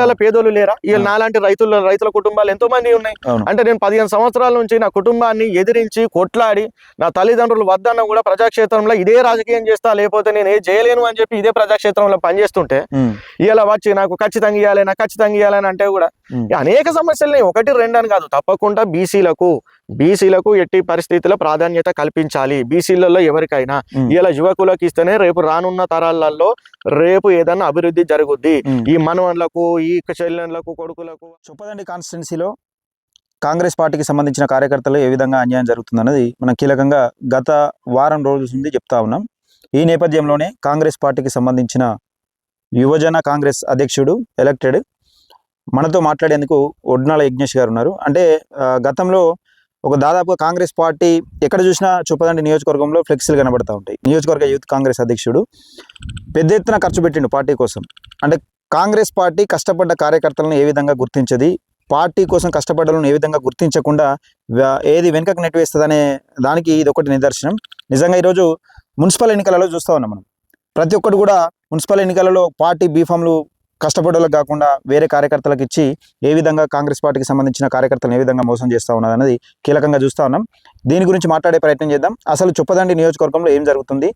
బీసీలలో పేదోళ్ళు లేరా? వీళ్ళు నాలాంటి రైతుల రైతుల కుటుంబాలు ఎంతో మంది ఉన్నాయి. అంటే నేను పదిహేను సంవత్సరాల నుంచి నా కుటుంబాన్ని ఎదిరించి కొట్లాడి నా తల్లిదండ్రులు వద్దన్న కూడా ప్రజాక్షేత్రంలో ఇదే రాజకీయం చేస్తా లేకపోతే నేను ఏది చేయలేను అని చెప్పి ఇదే ప్రజాక్షేత్రంలో పనిచేస్తుంటే ఇలా వచ్చి నాకు ఖచ్చితంగా ఇవ్వాలి నాకు ఖచ్చితంగా ఇవ్వాలని అంటే కూడా అనేక సమస్యలు ఒకటి రెండు అని కాదు. తప్పకుండా బీసీలకు బీసీలకు ఎట్టి పరిస్థితుల్లో ప్రాధాన్యత కల్పించాలి. బీసీలలో ఎవరికైనా. ఇలా యువకులకు ఇస్తేనే రేపు రానున్న తరాలలో రేపు ఏదన్నా అభివృద్ధి జరుగుద్ది. ఈ మనవన్లకు ఈ చెల్లెన్లకు కొడుకులకు. చొప్పదండి కాన్స్టిట్యున్సీలో కాంగ్రెస్ పార్టీకి సంబంధించిన కార్యకర్తలు ఏ విధంగా అన్యాయం జరుగుతుందన్నది మనం కీలకంగా గత వారం రోజుల నుండి చెప్తా ఉన్నాం. ఈ నేపథ్యంలోనే కాంగ్రెస్ పార్టీకి సంబంధించిన యువజన కాంగ్రెస్ అధ్యక్షుడు ఎలక్టెడ్ మనతో మాట్లాడేందుకు ఒడ్నాల యజ్ఞేష్ గారు ఉన్నారు. అంటే గతంలో ఒక దాదాపుగా కాంగ్రెస్ పార్టీ ఎక్కడ చూసినా చూపదండి నియోజకవర్గంలో ఫ్లెక్సీలు కనబడతా ఉంటాయి. నియోజకవర్గ యూత్ కాంగ్రెస్ అధ్యక్షుడు పెద్ద ఎత్తున ఖర్చు పెట్టిండు పార్టీ కోసం. అంటే కాంగ్రెస్ పార్టీ కష్టపడ్డ కార్యకర్తలను ఏ విధంగా గుర్తించది? పార్టీ కోసం కష్టపడ్డలను ఏ విధంగా గుర్తించకుండా ఏది వెనుకకు నెట్టివేస్తుందనే దానికి ఇది ఒకటి నిదర్శనం. నిజంగా ఈరోజు మున్సిపల్ ఎన్నికలలో చూస్తూ ఉన్నాం మనం. ప్రతి ఒక్కటి కూడా మున్సిపల్ ఎన్నికలలో పార్టీ బీఫామ్లు కష్టపడ్డలకు కాకుండా వేరే కార్యకర్తలకు ఇచ్చి ఏ విధంగా కాంగ్రెస్ పార్టీకి సంబంధించిన కార్యకర్తలను ఏ విధంగా మోసం చేస్తూ ఉన్నది అనేది కీలకంగా చూస్తూ ఉన్నాం. దీని గురించి మాట్లాడే ప్రయత్నం చేద్దాం. అసలు చొప్పదండి నియోజకవర్గంలో ఏం జరుగుతుంది?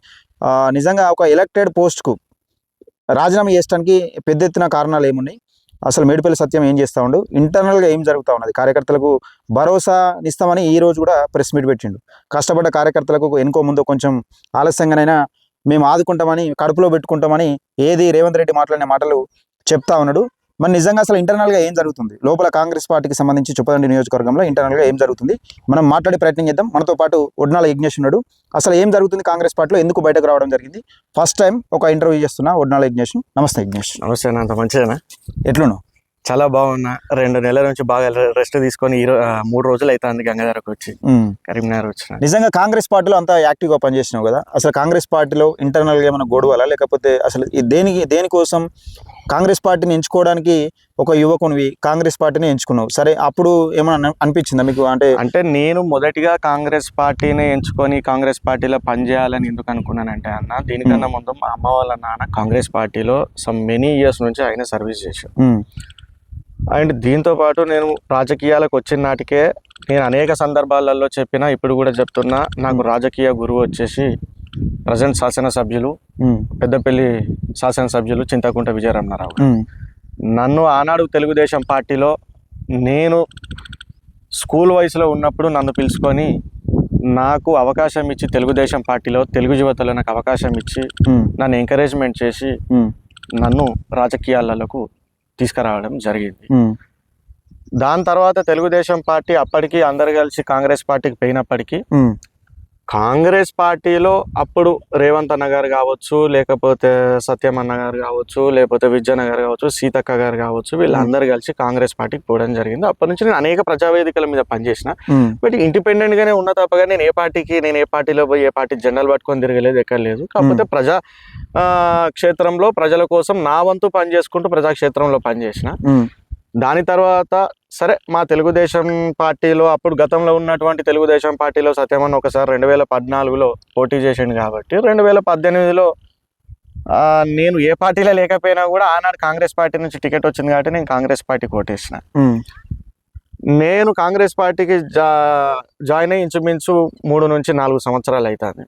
నిజంగా ఒక ఎలక్టెడ్ పోస్ట్కు రాజీనామా చేయడానికి పెద్ద ఎత్తున కారణాలు ఏమున్నాయి? అసలు మేడిపల్లి సత్యం ఏం చేస్తూ ఉండు? ఇంటర్నల్గా ఏం జరుగుతూ ఉన్నది? కార్యకర్తలకు భరోసా ఇస్తామని ఈ రోజు కూడా ప్రెస్ మీట్ పెట్టిండు. కష్టపడ్డ కార్యకర్తలకు ఎనుకో ముందు కొంచెం ఆలస్యంగానైనా మేము ఆదుకుంటామని కడుపులో పెట్టుకుంటామని ఏది రేవంత్ రెడ్డి మాట్లాడిన మాటలు చెప్తా ఉన్నాడు. మరి నిజంగా అసలు ఇంటర్నల్గా ఏం జరుగుతుంది? లోపల కాంగ్రెస్ పార్టీకి సంబంధించి చుప్పదండి నియోజకవర్గంలో ఇంటర్నల్గా ఏం జరుగుతుంది? మనం మాట్లాడే ప్రయత్నం చేద్దాం. మనతో పాటు ఒడ్నాల యజ్ఞేష్ ఉన్నాడు. అసలు ఏం జరుగుతుంది కాంగ్రెస్ పార్టీలో? ఎందుకు బయటకు రావడం జరిగింది? ఫస్ట్ టైం ఒక ఇంటర్వ్యూ చేస్తున్నా ఒడ్నాల యజ్ఞేష్. నమస్తే యజ్ఞేష్. నమస్తే అంత మంచిదేనా? ఎట్లున్నావు? చాలా బాగున్నా. రెండు నెలల నుంచి బాగా రెస్ట్ తీసుకొని ఈ మూడు రోజులు అవుతుంది గంగాధరకు వచ్చి. కరీంనగర్ వచ్చిన. నిజంగా కాంగ్రెస్ పార్టీలో అంతా యాక్టివ్గా పనిచేసినావు కదా? అసలు కాంగ్రెస్ పార్టీలో ఇంటర్నల్గా ఏమైనా గొడవలా? లేకపోతే అసలు ఈ దేనికి దేనికోసం కాంగ్రెస్ పార్టీని ఎంచుకోవడానికి ఒక యువకునివి కాంగ్రెస్ పార్టీని ఎంచుకున్నావు? సరే అప్పుడు ఏమైనా అన- అనిపించిందా మీకు? అంటే అంటే నేను మొదటిగా కాంగ్రెస్ పార్టీని ఎంచుకొని కాంగ్రెస్ పార్టీలో పనిచేయాలని ఎందుకు అనుకున్నానంటే అన్న దీనికన్నా ముందు మా అమ్మ వాళ్ళ నాన్న కాంగ్రెస్ పార్టీలో సమ్ మెనీ ఇయర్స్ నుంచి ఆయన సర్వీస్ చేశారు. అండ్ దీంతో పాటు నేను రాజకీయాలకు వచ్చిన నాటికే నేను అనేక సందర్భాలలో చెప్పినా ఇప్పుడు కూడా చెప్తున్నా నాకు రాజకీయ గురువు వచ్చేసి ప్రజెంట్ శాసనసభ్యులు పెద్దపల్లి శాసనసభ్యులు చింతకుంట విజయరమణారావు నన్ను ఆనాడు తెలుగుదేశం పార్టీలో నేను స్కూల్ వయసులో ఉన్నప్పుడు నన్ను పిలుచుకొని నాకు అవకాశం ఇచ్చి తెలుగుదేశం పార్టీలో తెలుగు యువతలో నాకు అవకాశం ఇచ్చి నన్ను ఎంకరేజ్మెంట్ చేసి నన్ను రాజకీయాలకు తీసుకురావడం జరిగింది. దాని తర్వాత తెలుగుదేశం పార్టీ అప్పటికి అందరు కలిసి కాంగ్రెస్ పార్టీకి పోయినప్పటికీ కాంగ్రెస్ పార్టీలో అప్పుడు రేవంత్ అన్న గారు కావచ్చు లేకపోతే సత్యం అన్న గారు కావచ్చు లేకపోతే విద్యన్న గారు కావచ్చు సీతక్క గారు కావచ్చు వీళ్ళందరూ కలిసి కాంగ్రెస్ పార్టీకి పోవడం జరిగింది. అప్పటి నుంచి నేను అనేక ప్రజావేదికల మీద పనిచేసిన. బట్ ఇండిపెండెంట్ గానే ఉన్న తప్పగా నేను ఏ పార్టీకి నేను ఏ పార్టీలో పోయి ఏ పార్టీ జెండాలు పట్టుకొని తిరగలేదు ఎక్కర్లేదు కాకపోతే ప్రజా ఆ, క్షేత్రంలో ప్రజల కోసం నా వంతు పని చేసుకుంటూ ప్రజాక్షేత్రంలో పనిచేసిన. దాని తర్వాత సరే మా తెలుగుదేశం పార్టీలో అప్పుడు గతంలో ఉన్నటువంటి తెలుగుదేశం పార్టీలో సత్యమన్న ఒకసారి రెండు వేల పద్నాలుగులో పోటీ చేసిండు కాబట్టి రెండు వేల పద్దెనిమిదిలో నేను ఏ పార్టీలో లేకపోయినా కూడా ఆనాడు కాంగ్రెస్ పార్టీ నుంచి టికెట్ వచ్చింది కాబట్టి నేను కాంగ్రెస్ పార్టీకి ఓటేసిన. నేను కాంగ్రెస్ పార్టీకి జా జాయిన్ అయ్యి ఇంచుమించు మూడు నుంచి నాలుగు సంవత్సరాలు అవుతుంది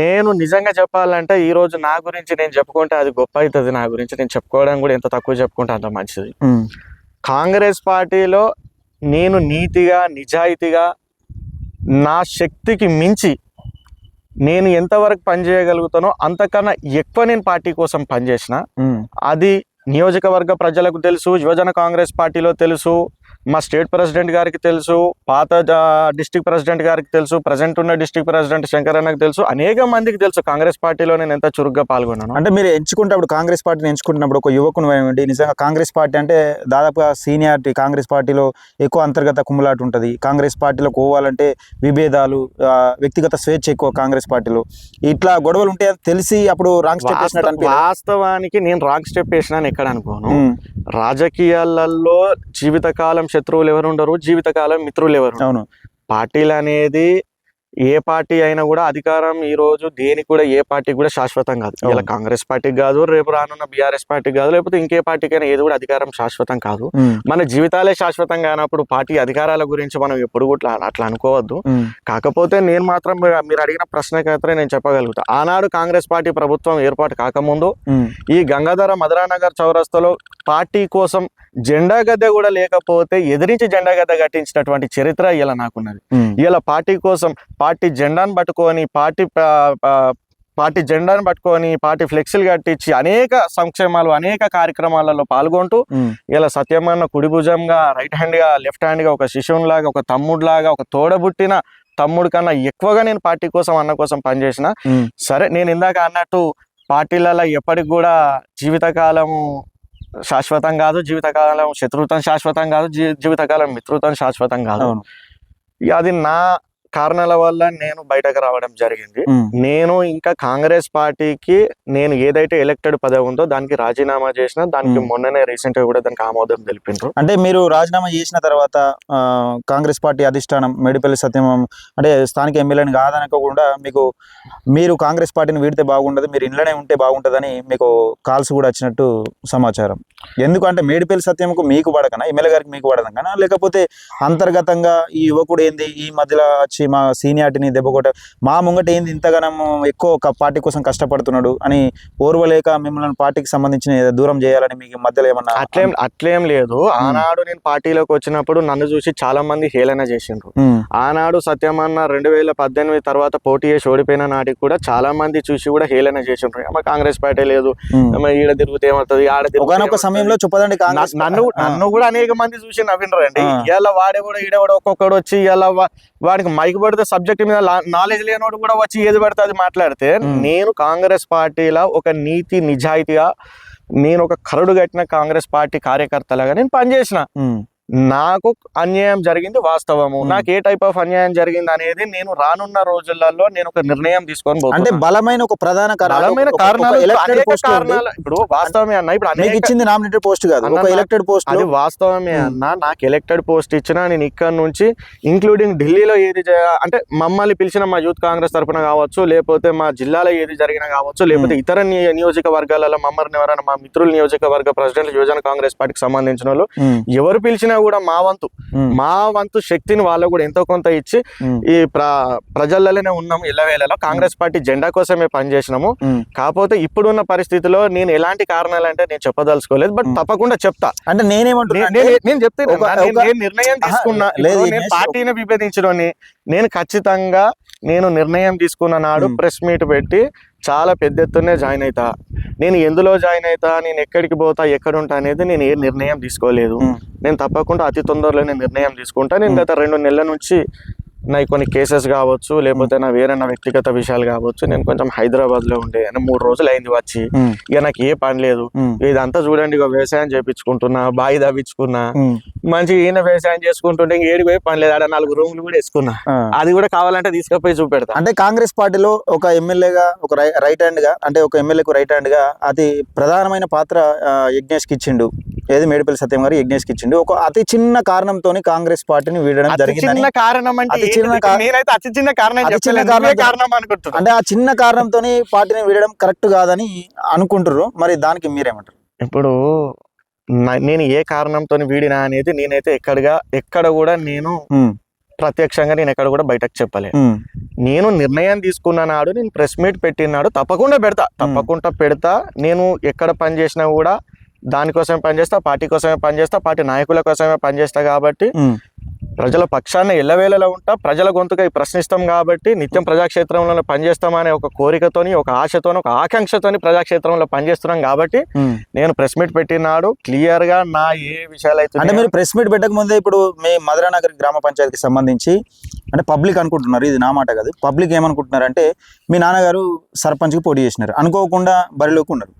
నేను నిజంగా చెప్పాలంటే ఈ రోజు నా గురించి నేను చెప్పుకుంటే అది గొప్ప అవుతుంది. నా గురించి నేను చెప్పుకోవడం కూడా ఎంత తక్కువ చెప్పుకుంటే అంత మంచిది. కాంగ్రెస్ పార్టీలో నేను నీతిగా నిజాయితీగా నా శక్తికి మించి నేను ఎంతవరకు పనిచేయగలుగుతానో అంతకన్నా ఎక్కువ నేను పార్టీ కోసం పనిచేసిన అది నియోజకవర్గ ప్రజలకు తెలుసు యువజన కాంగ్రెస్ పార్టీలో తెలుసు మా స్టేట్ ప్రెసిడెంట్ గారికి తెలుసు పాత డిస్టిక్ ప్రెసిడెంట్ గారికి తెలుసు ప్రజెంట్ ఉన్న డిస్టిక్ ప్రెసిడెంట్ శంకరన్నకు తెలుసు అనేక మందికి తెలుసు. కాంగ్రెస్ పార్టీలో నేను ఎంత చురుగ్గా పాల్గొన్నాను. అంటే మీరు ఎంచుకుంటప్పుడు కాంగ్రెస్ పార్టీని ఎంచుకుంటున్నప్పుడు ఒక యువకుని అయ్యండి నిజంగా కాంగ్రెస్ పార్టీ అంటే దాదాపుగా సీనియారిటీ కాంగ్రెస్ పార్టీలో ఎక్కువ అంతర్గత కుమ్ములాట ఉంటుంది. కాంగ్రెస్ పార్టీలో పోవాలంటే విభేదాలు వ్యక్తిగత స్వేచ్ఛ ఎక్కువ కాంగ్రెస్ పార్టీలో. ఇట్లా గొడవలు అని తెలిసి అప్పుడు రాంగ్ స్టెప్ వేసినట్టు వాస్తవానికి నేను రాంగ్ స్టెప్ వేసినా ఎక్కడ అనుకోను. రాజకీయాలలో జీవితకాలం శత్రువులు ఎవరు ఉండరు జీవితకాలం మిత్రులు ఎవరు. అవును పార్టీలు అనేది ఏ పార్టీ అయినా కూడా అధికారం ఈ రోజు దేనికి కూడా ఏ పార్టీ కూడా శాశ్వతం కాదు. ఇలా. కాంగ్రెస్ పార్టీకి కాదు రేపు రానున్న బీఆర్ఎస్ పార్టీకి కాదు లేకపోతే ఇంకే పార్టీకైనా ఏది కూడా అధికారం శాశ్వతం కాదు. మన జీవితాలే శాశ్వతం కానప్పుడు పార్టీ అధికారాల గురించి మనం ఎప్పుడు కూడా అట్లా అనుకోవద్దు. కాకపోతే నేను మాత్రం మీరు- అడిగిన ప్రశ్నకైతే నేను చెప్పగలుగుతా. ఆనాడు కాంగ్రెస్ పార్టీ ప్రభుత్వం ఏర్పాటు కాకముందు ఈ గంగాధర మధురానగర్ చౌరస్తలో పార్టీ కోసం జెండా గద్దె కూడా లేకపోతే ఎదిరించి జెండా గద్దె కట్టించినటువంటి చరిత్ర ఇలా నాకున్నది. ఇలా పార్టీ కోసం పార్టీ జెండాను పట్టుకొని పార్టీ పార్టీ జెండాను పట్టుకొని పార్టీ ఫ్లెక్సీలు కట్టించి అనేక సంక్షేమాలు అనేక కార్యక్రమాలలో పాల్గొంటూ ఇలా సత్యమన్న కుడి భుజంగా రైట్ హ్యాండ్గా లెఫ్ట్ హ్యాండ్గా ఒక శిశువులాగా ఒక తమ్ముడులాగా ఒక తోడబుట్టిన తమ్ముడు కన్నా ఎక్కువగా నేను పార్టీ కోసం అన్న కోసం పనిచేసిన. సరే నేను ఇందాక అన్నట్టు పార్టీలలో ఎప్పటికి కూడా జీవితకాలము శాశ్వతం కాదు జీవితకాలం శత్రుత్వం శాశ్వతం కాదు జీ- జీవితకాలం మిత్రుత్వం శాశ్వతం కాదు. అది నా కారణాల వల్ల నేను బయటకు రావడం జరిగింది. నేను ఇంకా కాంగ్రెస్ పార్టీకి నేను ఏదైతే ఎలక్టెడ్ పదవి ఉందో దానికి రాజీనామా చేసిన దానికి. మొన్ననే రీసెంట్గా కూడా దానికి ఆమోదం తెలిపిండ్రు. అంటే మీరు రాజీనామా చేసిన తర్వాత కాంగ్రెస్ పార్టీ అధిష్టానం మేడిపల్లి సత్యం అంటే స్థానిక ఎమ్మెల్యేని కాదనకుండా మీకు మీరు కాంగ్రెస్ పార్టీని వీడితే బాగుండదు మీరు ఇంట్లోనే ఉంటే బాగుంటుందని మీకు కాల్స్ కూడా వచ్చినట్టు సమాచారం. ఎందుకంటే మేడిపల్లి సత్యంకు మీకు పడకనా? ఎమ్మెల్యే గారికి మీకు పడదకనా లేకపోతే అంతర్గతంగా ఈ యువకుడు ఏంది? ఈ మధ్యలో వచ్చి మా సీనియారిటీని దెబ్బ కొట్ట మా ముంగట ఏంది ఇంతగానం ఎక్కువ ఒక పార్టీ కోసం కష్టపడుతున్నాడు అని ఓర్వలేక మిమ్మల్ని పార్టీకి సంబంధించిన దూరం చేయాలని మీకు మధ్యలో ఏమన్నా అట్లేం అట్లేం లేదు. ఆనాడు నేను పార్టీలోకి వచ్చినప్పుడు నన్ను చూసి చాలా మంది హేళన చేసిండ్రు. ఆనాడు సత్యమన్న రెండు వేల పద్దెనిమిది తర్వాత పోటీ చేసి ఓడిపోయిన నాటికి కూడా చాలా మంది చూసి కూడా హేళన చేసిండ్రు. కాంగ్రెస్ పార్టీ లేదు. ఈడ తిరిగితే ఏమవుతుంది ఆడ? సమయంలో చెప్పదండి కాంగ్రెస్ నన్ను నన్ను కూడా అనేక మంది చూసి నవ్వినరండి. ఇలా వాడే కూడా ఈడ కూడా ఒక్కొక్కడు వచ్చి ఇలా వాడికి మైక్ పడితే సబ్జెక్ట్ మీద నాలెడ్జ్ లేనోడు కూడా వచ్చి ఏది పడితే అది మాట్లాడితే. నేను కాంగ్రెస్ పార్టీలో ఒక నీతి నిజాయితీగా నేను ఒక కరడు కట్టిన కాంగ్రెస్ పార్టీ కార్యకర్తలాగా నేను పనిచేసిన. నాకు అన్యాయం జరిగింది వాస్తవము. నాకు ఏ టైప్ ఆఫ్ అన్యాయం జరిగింది అనేది నేను రానున్న రోజులలో నేను ఒక నిర్ణయం తీసుకొని అంటే. బలమైన ఒక ప్రధాన బలమైన కారణాలు ఇప్పుడు వాస్తవమే అన్న ఇప్పుడు ఇచ్చింది నామినేటెడ్ పోస్ట్ కాదు ఒక ఎలక్టెడ్ పోస్ట్ అది వాస్తవమే. అన్న నాకు ఎలక్టెడ్ పోస్ట్ ఇచ్చినా నేను ఇక్కడ నుంచి ఇంక్లూడింగ్ ఢిల్లీలో ఏది అంటే మమ్మల్ని పిలిచిన మా యూత్ కాంగ్రెస్ తరపున కావచ్చు లేకపోతే మా జిల్లాలో ఏది జరిగినా కావచ్చు లేకపోతే ఇతర నియ- నియోజకవర్గాలలో మమ్మల్ని ఎవరైనా మా మిత్రుల నియోజకవర్గ ప్రెసిడెంట్ యువజన కాంగ్రెస్ పార్టీకి సంబంధించిన వాళ్ళు ఎవరు పిలిచినా కూడా మా వంతు. మా వంతు శక్తిని వాళ్ళకు కూడా ఎంతో కొంత ఇచ్చి ఈ ప్ర ప్రజలలోనే ఉన్నాము ఇళ్ళవేళలో కాంగ్రెస్ పార్టీ జెండా కోసమే పనిచేసినాము. కాకపోతే ఇప్పుడున్న పరిస్థితిలో నేను ఎలాంటి కారణాలు అంటే నేను చెప్పదలుచుకోలేదు బట్. తప్పకుండా చెప్తా. అంటే నేనేమంటున్నా నేను- నేను నిర్ణయం తీసుకున్నా. నేను పార్టీని విభేదించడం నేను ఖచ్చితంగా నేను నిర్ణయం తీసుకున్న నాడు. ప్రెస్ మీట్ పెట్టి చాలా పెద్ద ఎత్తునే జాయిన్ అవుతా నేను ఎందులో జాయిన్ అవుతా నేను ఎక్కడికి పోతా ఎక్కడ ఉంటా అనేది నేను ఏ నిర్ణయం తీసుకోలేదు. నేను తప్పకుండా అతి తొందరలోనే నిర్ణయం తీసుకుంటా నేను. గత రెండు నెలల నుంచి నా కొన్ని కేసెస్ కావచ్చు లేకపోతే నా వేరే నా వ్యక్తిగత విషయాలు కావచ్చు నేను కొంచెం హైదరాబాద్లో ఉండే మూడు రోజులు అయింది వచ్చి. ఇక నాకు ఏ పని లేదు. ఇదంతా చూడండి ఇక వ్యవసాయం చేపించుకుంటున్నా బావి తవ్వించుకున్నా. ఉమ్, మంచి ఈయన వ్యవసాయం చేసుకుంటుంటే ఏడికి పోయి పని లేదు. ఆడ నాలుగు రూములు కూడా వేసుకున్నా. అది కూడా కావాలంటే తీసుకుపోయి చూపెడతా. అంటే కాంగ్రెస్ పార్టీలో ఒక ఎమ్మెల్యేగా ఒక రైట్ హ్యాండ్గా అంటే ఒక ఎమ్మెల్యేకు రైట్ హ్యాండ్గా అతి ప్రధానమైన పాత్ర ఆ, యజ్ఞేష్కి ఇచ్చిండు. ఏది మేడిపల్లి సత్యం గారు యజ్ఞేష్కి ఇచ్చిండు. ఒక అతి చిన్న కారణంతో కాంగ్రెస్ పార్టీని వీడడం చిన్న కారణం అంటే అతి? చిన్న అతి కారణం కారణం అంటే ఆ చిన్న కారణంతో పార్టీని వీడడం కరెక్ట్ కాదని అనుకుంటారు మరి దానికి మీరేమంటారు? ఇప్పుడు నేను ఏ కారణంతో వీడినా అనేది నేనైతే ఎక్కడగా ఎక్కడ కూడా నేను ప్రత్యక్షంగా నేను ఎక్కడ కూడా బయటకు చెప్పలేదు ఉమ్, నేను నిర్ణయం తీసుకున్న నాడు నేను ప్రెస్ మీట్ పెట్టినాడు తప్పకుండా పెడతా. తప్పకుండా పెడతా. నేను ఎక్కడ పని చేసినా కూడా దానికోసమే పనిచేస్తా పార్టీ కోసమే పనిచేస్తా పార్టీ నాయకుల కోసమే పనిచేస్తా కాబట్టి ప్రజల పక్షాన్ని ఎల్లవేళలో ఉంటా ప్రజల గొంతుకై ప్రశ్నిస్తాం కాబట్టి నిత్యం ప్రజాక్షేత్రంలో పనిచేస్తామనే ఒక కోరికతోని ఒక ఆశతోని ఒక ఆకాంక్షతోని ప్రజాక్షేత్రంలో పనిచేస్తున్నాం కాబట్టి. నేను ప్రెస్ మీట్ పెట్టినాడు క్లియర్గా నా ఏ విషయాలు అయితే అంటే మీరు ప్రెస్ మీట్ పెట్టక ముందే ఇప్పుడు మీ మధురానగర్ గ్రామ పంచాయతీకి సంబంధించి అంటే పబ్లిక్ అనుకుంటున్నారు ఇది నా మాట కాదు పబ్లిక్ ఏమనుకుంటున్నారు అంటే మీ నాన్నగారు సర్పంచ్కి పోటీ చేసినారు అనుకోకుండా బరిలోకి ఉన్నారు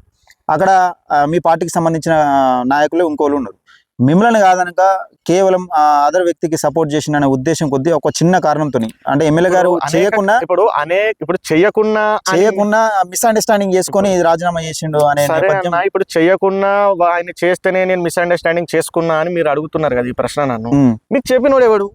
అక్కడ ఆ, మీ పార్టీకి సంబంధించిన ఆ, నాయకులు ఇంకోళ్ళు ఉన్నారు. మిమ్మల్ని కాదనక కేవలం అదర్ వ్యక్తికి సపోర్ట్ చేసిన ఉద్దేశం కొద్దీ ఒక చిన్న కారణంతో అంటే ఎమ్మెల్యే గారు అనేక- చేయకుండా ఇప్పుడు అనే ఇప్పుడు అని- చేయకుండా మిస్అండర్స్టాండింగ్ చేసుకొని రాజీనామా చేసిండు అనే ఇప్పుడు వా- ఆయన చేస్తేనే నేను మిస్అండర్స్టాండింగ్ చేసుకున్నా అని మీరు అడుగుతున్నారు కదా ఈ ప్రశ్న నన్ను. మీకు చెప్పినోడు ఎవడు?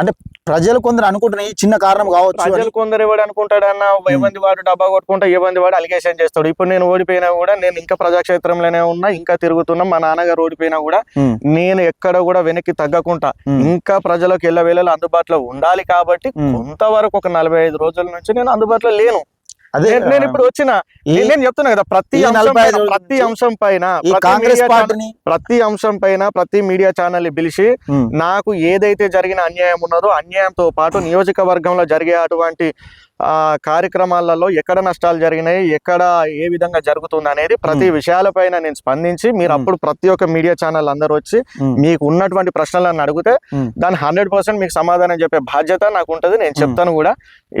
అంటే ప్రజలు కొందరు అనుకుంటున్న ఈ చిన్న కారణం కావచ్చు. ప్రజలు కొందరు ఎవడు అనుకుంటాడన్న ఏమంది వాడు డబ్బా కొట్టుకుంటా ఏమంది వాడు అలిగేషన్ చేస్తాడు. ఇప్పుడు నేను ఓడిపోయినా కూడా నేను ఇంకా ప్రజాక్షేత్రంలోనే ఉన్నా ఇంకా తిరుగుతున్నా మా నాన్నగారు ఓడిపోయినా కూడా నేను ఎక్కడ కూడా వెనక్కి తగ్గకుండా ఇంకా ప్రజలకు ఎల్లవేళలు అందుబాటులో ఉండాలి కాబట్టి. కొంతవరకు ఒక నలభై ఐదు రోజుల నుంచి నేను అందుబాటులో లేను. అదే నేను- ఇప్పుడు వచ్చిన నేను- నేను చెప్తున్నా కదా ప్రతి ప్రతి అంశం పైన కాంగ్రెస్ పార్టీని ప్రతి అంశం పైన ప్రతి మీడియా ఛానల్ పిలిచి నాకు ఏదైతే జరిగిన అన్యాయం ఉన్నదో అన్యాయంతో పాటు నియోజకవర్గంలో జరిగే అటువంటి కార్యక్రమాలలో ఎక్కడ నష్టాలు జరిగినాయి ఎక్కడ ఏ విధంగా జరుగుతుంది అనేది ప్రతి విషయాలపైన నేను స్పందించి మీరు. అప్పుడు ప్రతి ఒక్క మీడియా ఛానల్ అందరూ వచ్చి మీకు ఉన్నటువంటి ప్రశ్నలను అడిగితే. దాని హండ్రెడ్ పర్సెంట్ మీకు సమాధానం చెప్పే బాధ్యత నాకు ఉంటుంది. నేను చెప్తాను కూడా.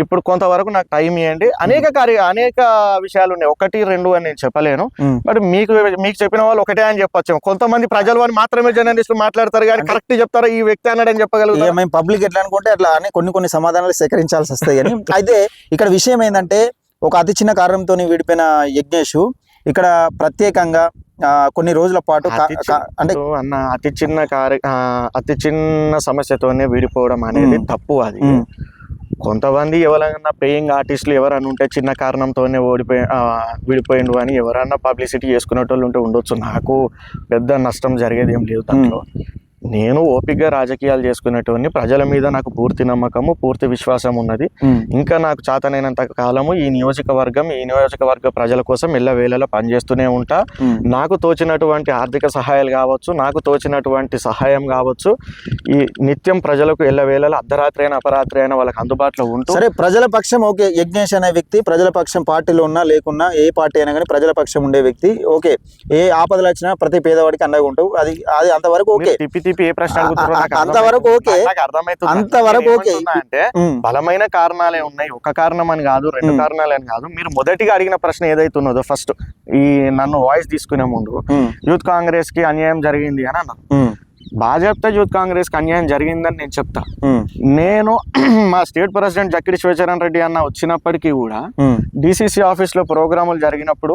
ఇప్పుడు కొంతవరకు నాకు టైం ఇవ్వండి అనేక కార్య అనేక విషయాలు ఉన్నాయి. ఒకటి రెండు అని నేను చెప్పలేను. బట్ మీకు మీకు చెప్పిన వాళ్ళు ఒకటే అని చెప్పొచ్చు. కొంతమంది ప్రజలు అని మాత్రమే జర్నలిస్టులు మాట్లాడతారు కానీ కరెక్ట్ చెప్తారు? ఈ వ్యక్తి అన్నాడని చెప్పగలుగుతారు? మేము పబ్లిక్ ఎట్లా అనుకుంటే అట్లా అని కొన్ని కొన్ని సమాధానాలు సేకరించాల్సి వస్తాయి కానీ అయితే ఇక్కడ విషయం ఏంటంటే ఒక అతి చిన్న కారణంతో విడిపోయిన యజ్ఞేష్ ఇక్కడ ప్రత్యేకంగా కొన్ని రోజుల పాటు అంటే అన్న అతి చిన్న కార్య అతి చిన్న సమస్యతోనే విడిపోవడం అనేది. తప్పు అది. కొంతమంది ఎవరైనా పేయింగ్ ఆర్టిస్టులు ఎవరైనా ఉంటే చిన్న కారణంతోనే ఓడిపోయి విడిపోయిండు అని ఎవరైనా పబ్లిసిటీ చేసుకునేటోళ్ళు ఉంటే ఉండొచ్చు. నాకు పెద్ద నష్టం జరిగేది ఏం లేదు దాంట్లో. నేను ఓపికగా రాజకీయాలు చేసుకునేటోని ప్రజల మీద నాకు పూర్తి నమ్మకము పూర్తి విశ్వాసం ఉన్నది. ఇంకా నాకు చాతనైనంత కాలము ఈ నియోజకవర్గం ఈ నియోజకవర్గ ప్రజల కోసం ఎల్లవేళలా పనిచేస్తూనే ఉంటా. నాకు తోచినటువంటి ఆర్థిక సహాయాలు కావచ్చు నాకు తోచినటువంటి సహాయం కావచ్చు ఈ నిత్యం ప్రజలకు ఎల్లవేళలా అర్ధరాత్రి అయినా అపరాత్రి అయినా వాళ్ళకి అందుబాటులో ఉంటూ సరే ప్రజల పక్షం ఓకే యజ్ఞేష్ అనే వ్యక్తి ప్రజల పక్షం పార్టీలో ఉన్నా లేకున్నా ఏ పార్టీ అయినా కానీ ప్రజల పక్షం ఉండే వ్యక్తి ఓకే. ఏ ఆపదలు వచ్చినా ప్రతి పేదవాడికి అండగా ఉంటావు అది అది అంతవరకు ఓకే. మీరు తిప్పి తిప్పి ఏ ప్రశ్న అంతవరకు. ఓకే. అర్థమవుతుంది ఓకే. అంటే బలమైన కారణాలే ఉన్నాయి ఒక కారణం అని కాదు రెండు. కారణాలు అని కాదు మీరు మొదటిగా అడిగిన ప్రశ్న ఏదైతే ఉన్నదో ఫస్ట్ ఈ నన్ను వాయిస్ తీసుకునే ముందు యూత్ కాంగ్రెస్కి అన్యాయం జరిగింది అని అన్నారు భాజపా యూత్ కాంగ్రెస్కి అన్యాయం జరిగిందని నేను చెప్తా. నేను మా స్టేట్ ప్రెసిడెంట్ జక్కిడి శివచరణ్ రెడ్డి అన్న వచ్చినప్పటికీ కూడా డిసిసి ఆఫీస్లో ప్రోగ్రాములు జరిగినప్పుడు.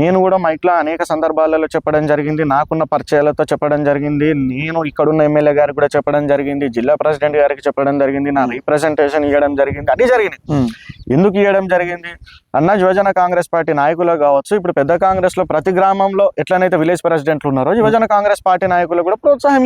నేను కూడా మైక్లో అనేక సందర్భాలలో చెప్పడం జరిగింది నాకున్న పరిచయాలతో చెప్పడం జరిగింది నేను ఇక్కడున్న ఎమ్మెల్యే గారికి కూడా చెప్పడం జరిగింది జిల్లా ప్రెసిడెంట్ గారికి చెప్పడం జరిగింది నా రిప్రజెంటేషన్ ఇవ్వడం జరిగింది అన్ని ఉమ్, ఎందుకు ఇవ్వడం జరిగింది? అన్న యువజన కాంగ్రెస్ పార్టీ నాయకులు కావచ్చు ఇప్పుడు పెద్ద కాంగ్రెస్లో ప్రతి గ్రామంలో ఎట్లనైతే విలేజ్ ప్రెసిడెంట్లు ఉన్నారో యువజన కాంగ్రెస్ పార్టీ నాయకులు కూడా ప్రోత్సాహం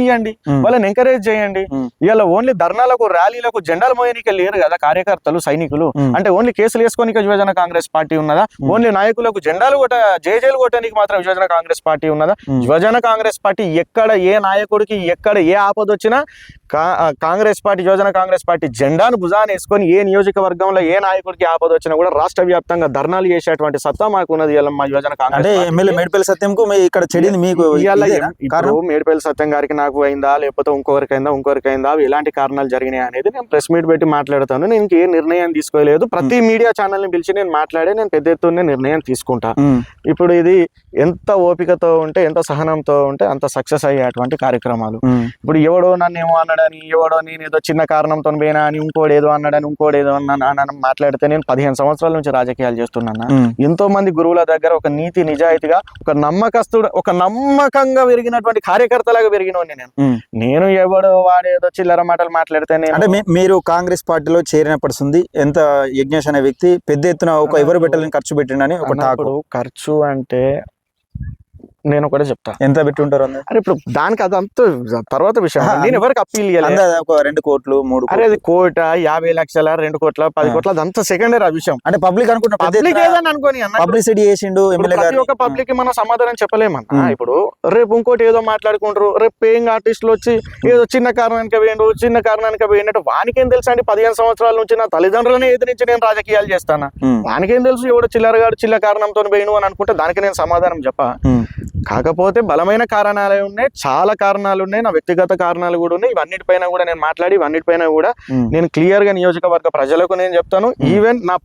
ఉమ్. వాళ్ళని ఎంకరేజ్ చేయండి. ఇలా ఓన్లీ ధర్నాలకు ర్యాలీలకు జెండాలు మోయనికే లేరు కదా కార్యకర్తలు సైనికులు. అంటే ఓన్లీ కేసులు వేసుకోనిక యువజన కాంగ్రెస్ పార్టీ ఉన్నదా. ఓన్లీ నాయకులకు జెండాలు కొట్ట జేజేలు కొట్టడానికి మాత్రం యువజన కాంగ్రెస్ పార్టీ ఉన్నదా. యువజన కాంగ్రెస్ పార్టీ ఎక్కడ ఏ నాయకుడికి ఎక్కడ ఏ ఆపద వచ్చినా కాంగ్రెస్ పార్టీ యువజన కాంగ్రెస్ పార్టీ జెండాను భుజాన వేసుకొని ఏ నియోజకవర్గంలో ఏ నాయకుడికి ఆపద వచ్చినా కూడా రాష్ట్ర వ్యాప్తంగా ధర్నాలు చేసేటువంటి సత్తా మాకు ఉన్నది ఇవాళ మా యువజన అంటే కాంగ్రెస్. ఎమ్మెల్యే మేడిపల్లి సత్యంకు ఇక్కడ చెడింది మీకు ఇవాళ మేడిపల్లి సత్యం గారికి నాకు అయిందా లేకపోతే ఇంకొకరికి అయిందా ఇంకొకరికి అయిందా అవి ఎలాంటి కారణాలు జరిగినాయి అనేది నేను ప్రెస్ మీట్ పెట్టి మాట్లాడతాను. నేను ఇంకే నిర్ణయం తీసుకోలేదు. ప్రతి మీడియా ఛానల్ని పిలిచి నేను మాట్లాడి నేను పెద్ద ఎత్తున నిర్ణయం తీసుకుంటా. ఇప్పుడు ఇది ఎంత ఓపికతో ఉంటే ఎంత సహనంతో ఉంటే అంత సక్సెస్ అయ్యేటువంటి కార్యక్రమాలు. ఇప్పుడు ఎవడో నన్ను ఏమో అన్నాడని ఎవడో నేను ఏదో చిన్న కారణంతో పోయినా అని ఇంకోటి ఏదో అన్నాడని ఇంకోటి ఏదో అన్నాను అని మాట్లాడితే నేను పదిహేను సంవత్సరాల నుంచి రాజకీయాలు చేస్తున్నాను? ఎంతో మంది గురువుల దగ్గర ఒక నీతి నిజాయితీగా ఒక నమ్మకస్తుడు ఒక నమ్మకంగా పెరిగినటువంటి కార్యకర్తలాగా పెరిగినోని నేను. నేను. ఎవడో వాడేదో చిల్లర మాటలు మాట్లాడితే అంటే మీరు కాంగ్రెస్ పార్టీలో చేరినప్పటి ఉంది ఎంత యజ్ఞేష్ అనే వ్యక్తి పెద్ద ఎత్తున ఒక ఎవరు పెట్టాలని ఖర్చు పెట్టిండని ఒక ఖర్చు అంటే నేను ఒకటే చెప్తా. ఎంత పెట్టి ఉంటారు అందరు? అరే ఇప్పుడు దానికి అదంతా తర్వాత విషయం. నేను ఎవరికి అప్పీల్ ఒక రెండు కోట్లు మూడు అరే. అది కోట యాభై లక్షల రెండు కోట్ల పది. కోట్ల అదంతా సెకండరీ ఆ విషయం. అంటే పబ్లిక్ అనుకుంటున్న పబ్లిక్ ఏదని అనుకోని అన్న పబ్లిసిటీ చేసిండు ప్రతి ఒక్క పబ్లిక్ మనం సమాధానం చెప్పలేమన్నా. ఇప్పుడు రేపు ఇంకోటి ఏదో మాట్లాడుకుంటారు రేపు పేయింగ్ ఆర్టిస్టులు వచ్చి ఏదో చిన్న కారణానికి వేయండు చిన్న కారణానికి వేయండి వానికేం తెలుసు అండి? పదిహేను సంవత్సరాల నుంచి నా తల్లిదండ్రులని ఎదిరించి నేను రాజకీయాలు చేస్తానా? వానికేం తెలుసు ఎవడో చిల్లరగాడు చిల్ల కారణంతో వేయను అని అనుకుంటే దానికి నేను సమాధానం చెప్ప. కాకపోతే బలమైన కారణాలే ఉన్నాయి. చాలా కారణాలు ఉన్నాయి. నా వ్యక్తిగత కారణాలు కూడా ఉన్నాయి. ఇవన్నిటిపైన కూడా నేను మాట్లాడి ఇవన్నిటిపైన కూడా నేను క్లియర్గా నియోజకవర్గ ప్రజలకు నేను చెప్తాను. ఈవెన్ నా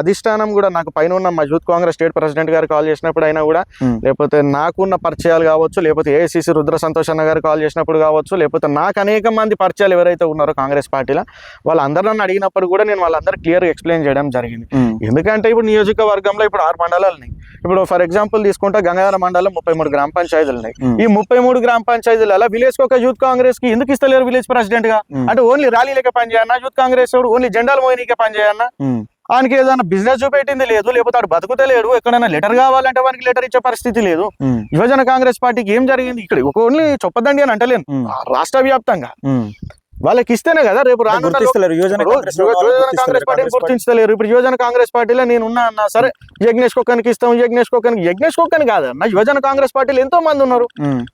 అధిష్టానం కూడా నాకు పైన ఉన్న మా యూత్ కాంగ్రెస్ స్టేట్ ప్రెసిడెంట్ గారు కాల్ చేసినప్పుడు అయినా కూడా. లేకపోతే నాకున్న పరిచయాలు కావచ్చు లేకపోతే ఏఐసిసి రుద్ర సంతోష్ అన్న గారు కాల్ చేసినప్పుడు కావచ్చు లేకపోతే నాకు అనేక మంది పరిచయాలు ఎవరైతే ఉన్నారో కాంగ్రెస్ పార్టీలో వాళ్ళందరూ నన్ను అడిగినప్పుడు కూడా నేను వాళ్ళందరూ క్లియర్ ఎక్స్ప్లెయిన్ చేయడం జరిగింది. ఎందుకంటే ఇప్పుడు నియోజకవర్గంలో ఇప్పుడు ఆరు మండలాలు ఉన్నాయి. ఇప్పుడు ఫర్ ఎగ్జాంపుల్ తీసుకుంటే గంగాధర మండలం ముప్పై ముప్పై మూడు గ్రామ పంచాయతీలు ఉన్నాయి. ఈ ముప్పై మూడు గ్రామ పంచాయతీలలో విలేజ్ ఒక యూత్ కాంగ్రెస్కి ఎందుకు ఇస్తలేరు విలేజ్ ప్రెసిడెంట్గా. అంటే ఓన్లీ ర్యాలీలకే పనిచేయన్నా యూత్ కాంగ్రెస్ ఓన్లీ జెండాలు మోయనీకే పనిచేయన్నా. ఆయనకి ఏదైనా బిజినెస్ చూపెట్టింది లేదు లేకపోతే వాడు బతుకుతలేడు ఎక్కడైనా లెటర్ కావాలంటే వానికి లెటర్ ఇచ్చే పరిస్థితి లేదు. యువజన కాంగ్రెస్ పార్టీకి ఏం జరిగింది ఇక్కడ ఒక ఓన్లీ చొప్పదండి అని అంటలేను రాష్ట్ర వ్యాప్తంగా. వాళ్ళకి ఇస్తేనే కదా రేపు గుర్తిస్తలేరు. కాంగ్రెస్ పార్టీ. గుర్తించలేరు. ఇప్పుడు యువజన కాంగ్రెస్ పార్టీలో నేను ఉన్నా అన్నా సరే యజ్ఞేష్ కుక్కనికి ఇస్తాం యజ్ఞేష్ కుక్కనికి యజ్ఞేష్ కుక్కని కాదన్న యువజన కాంగ్రెస్ పార్టీలు ఎంతో మంది ఉన్నారు.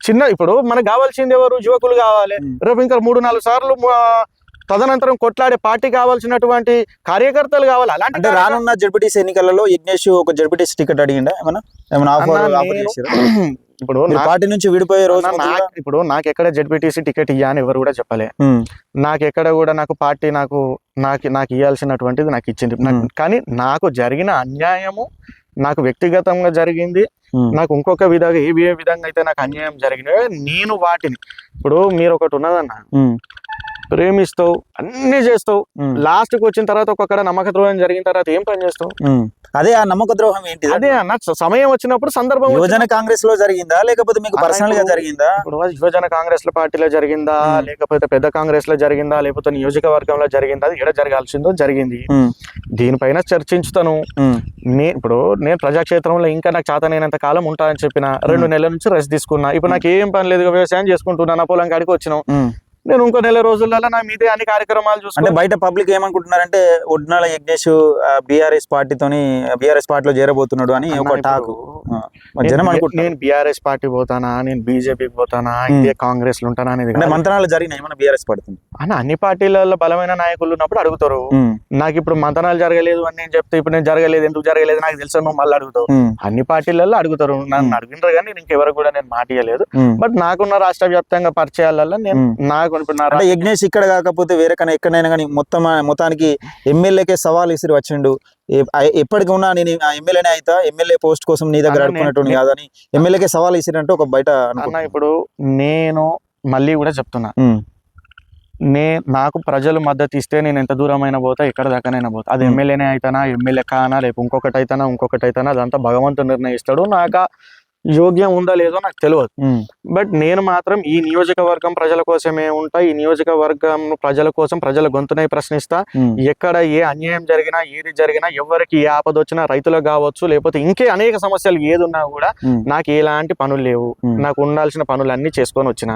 చిన్న ఇప్పుడు మనకు కావాల్సింది ఎవరు? యువకులు కావాలి. రేపు ఇంకా మూడు నాలుగు సార్లు తదనంతరం కొట్లాడే పార్టీ కావాల్సినటువంటి కార్యకర్తలు కావాలి. అలాంటి అంటే రానున్న జడ్పీటీసీ ఎన్నికలలో యజ్ఞేష్ ఒక జడ్పీటీసీ టికెట్ అడిగిండా? ఏమన్నా? ఏమన్నా ఆఫర్ ఇప్పుడు పార్టీ నుంచి విడిపోయే రోజు ఇప్పుడు నాకు ఎక్కడ జడ్పీటీసీ టికెట్ ఇయ్యా అని ఎవరు కూడా చెప్పలే. నాకు ఎక్కడ కూడా నాకు పార్టీ నాకు నాకు నాకు ఇవ్వాల్సినటువంటిది నాకు ఇచ్చింది. కానీ నాకు జరిగిన అన్యాయము నాకు వ్యక్తిగతంగా జరిగింది. నాకు ఇంకొక విధంగా ఏ విధంగా అయితే నాకు అన్యాయం జరిగినాయో నేను వాటిని ఇప్పుడు మీరు ఒకటి ఉన్నదన్న. ప్రేమిస్తావు అన్ని చేస్తావు. లాస్ట్కి వచ్చిన తర్వాత ఒక్కొక్కడ నమ్మక ద్రోహం జరిగిన తర్వాత ఏం పని చేస్తావు. అదే ఆ నమ్మక ద్రోహం ఏంటిది అదే అన్న సమయం వచ్చినప్పుడు సందర్భం యువజన కాంగ్రెస్లో జరిగిందా? లేకపోతే మీకు పర్సనల్గా జరిగిందా? యువజన కాంగ్రెస్లో పార్టీలో జరిగిందా. లేకపోతే పెద్ద కాంగ్రెస్లో జరిగిందా? లేకపోతే నియోజకవర్గంలో జరిగిందా? అది ఎక్కడ జరగాల్సిందో జరిగింది. దీనిపైన చర్చించుతాను. నేను ఇప్పుడు నేను ప్రజాక్షేత్రంలో ఇంకా నాకు చేతనైనంత కాలం ఉంటా అని చెప్పిన రెండు నెలల నుంచి రెస్ట్ తీసుకున్నా. ఇప్పుడు నాకు ఏం పని లేదు వ్యవసాయం చేసుకుంటున్నా నా పొలం కాడికి వచ్చినాం. నేను ఇంకో నెల రోజులలో నా మీదే అన్ని కార్యక్రమాలు అంటే చూసుకుంటే బయట పబ్లిక్ ఏమనుకుంటున్నారంటే ఒడ్నాల యజ్ఞేష్ బీఆర్ఎస్ పార్టీతోని బీఆర్ఎస్ పార్టీలో చేరబోతున్నాడు అని ఒక టాక్. జనం నేను బీఆర్ఎస్ పార్టీ పోతానా? నేను బీజేపీకి పోతానా. ఇదే కాంగ్రెస్లో ఉంటానా అనేది. మంత్రాలు జరిగినాయి ఏమన్నా బీఆర్ఎస్ పార్టీ అన్న అన్ని పార్టీలలో బలమైన నాయకులు ఉన్నప్పుడు అడుగుతారు. నాకు ఇప్పుడు మంతనాలు జరగలేదు అని నేను చెప్తే ఇప్పుడు నేను జరగలేదు ఎందుకు జరగలేదు నాకు తెలుసు నువ్వు మళ్ళీ అడుగుతావు. అన్ని పార్టీలలో అడుగుతారు. నన్ను అడిగినారు కానీ నేను ఇంకెవరికి కూడా నేను మాట ఇవ్వలేదు బట్ నాకున్న రాష్ట్ర వ్యాప్తంగా పరిచయాలలో నేను. నాకు నా అంటే యజ్ఞేష్ ఇక్కడ కాకపోతే వేరే కన్నా ఎక్కడైనా కానీ మొత్తం మొత్తానికి ఎమ్మెల్యేకే సవాల్ ఇసిరి వచ్చిండు ఎప్పటికి ఉన్నా నేను ఎమ్మెల్యేనే అయితా ఎమ్మెల్యే పోస్ట్ కోసం నీ దగ్గర అడుకునేటువంటి నేను- కాదని ఎమ్మెల్యేకే సవాల్ ఇసిరంటే ఒక బయట. ఇప్పుడు నేను మళ్ళీ కూడా చెప్తున్నా. నే నాకు ప్రజలు మద్దతు ఇస్తే నేను ఎంత దూరమైనా పోతా ఎక్కడ దాకానైనా పోతా. అది మ్మ్. ఎమ్మెల్యేనే అయితానా ఎమ్మెల్యే కానా లేకపోతే ఇంకొకటి అయితానా ఇంకొకటి అయితానా అదంతా భగవంతుడు నిర్ణయిస్తాడు. నాకు యోగ్యం ఉందా లేదో నాకు తెలియదు బట్ నేను మాత్రం ఈ నియోజకవర్గం ప్రజల కోసమే ఉంటా ఈ నియోజకవర్గం ప్రజల కోసం ప్రజల గొంతునై ప్రశ్నిస్తా. ఎక్కడ ఏ అన్యాయం జరిగినా ఏది జరిగినా ఎవరికి ఏ ఆపద వచ్చినా రైతులకు కావచ్చు లేకపోతే ఇంకే అనేక సమస్యలు ఏది ఉన్నా కూడా నాకు ఎలాంటి పనులు లేవు. నాకు ఉండాల్సిన పనులు అన్ని చేసుకొని వచ్చిన.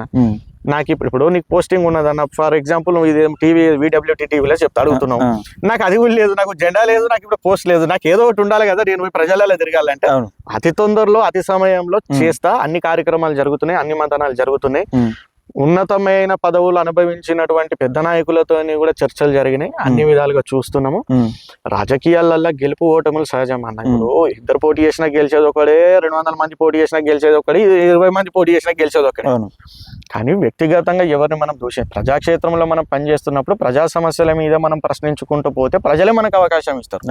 నాకు ఇప్పుడు ఇప్పుడు నీకు పోస్టింగ్ ఉన్నదన్న ఫర్ ఎగ్జాంపుల్ నువ్వు ఇది టీవీ వీడబ్ల్యూటీ టీవీలో చెప్తా అడుగుతున్నావు. నాకు అది కూడా లేదు నాకు జెండా లేదు నాకు ఇప్పుడు పోస్ట్ లేదు. నాకు ఏదో ఒకటి ఉండాలి కదా నేను ప్రజలలో తిరగాలంటే. అతి తొందరలో అతి సమయంలో. చేస్తా. అన్ని కార్యక్రమాలు జరుగుతున్నాయి అన్ని మంతనాలు జరుగుతున్నాయి. ఉన్నతమైన పదవులు అనుభవించినటువంటి పెద్ద నాయకులతో కూడా చర్చలు జరిగినాయి. అన్ని. విధాలుగా చూస్తున్నాము. రాజకీయాలల్లో గెలుపు ఓటములు సహజం అన్న. ఇప్పుడు ఇద్దరు పోటీ చేసినా గెలిచేది ఒకడే రెండు వందల మంది పోటీ చేసినా గెలిచేది ఒకటి ఇరవై మంది పోటీ చేసినా గెలిచేది ఒకటే కానీ వ్యక్తిగతంగా ఎవరిని మనం దూషి ప్రజాక్షేత్రంలో మనం పనిచేస్తున్నప్పుడు ప్రజా సమస్యల మీద మనం ప్రశ్నించుకుంటూ పోతే ప్రజలే మనకు అవకాశం ఇస్తారు.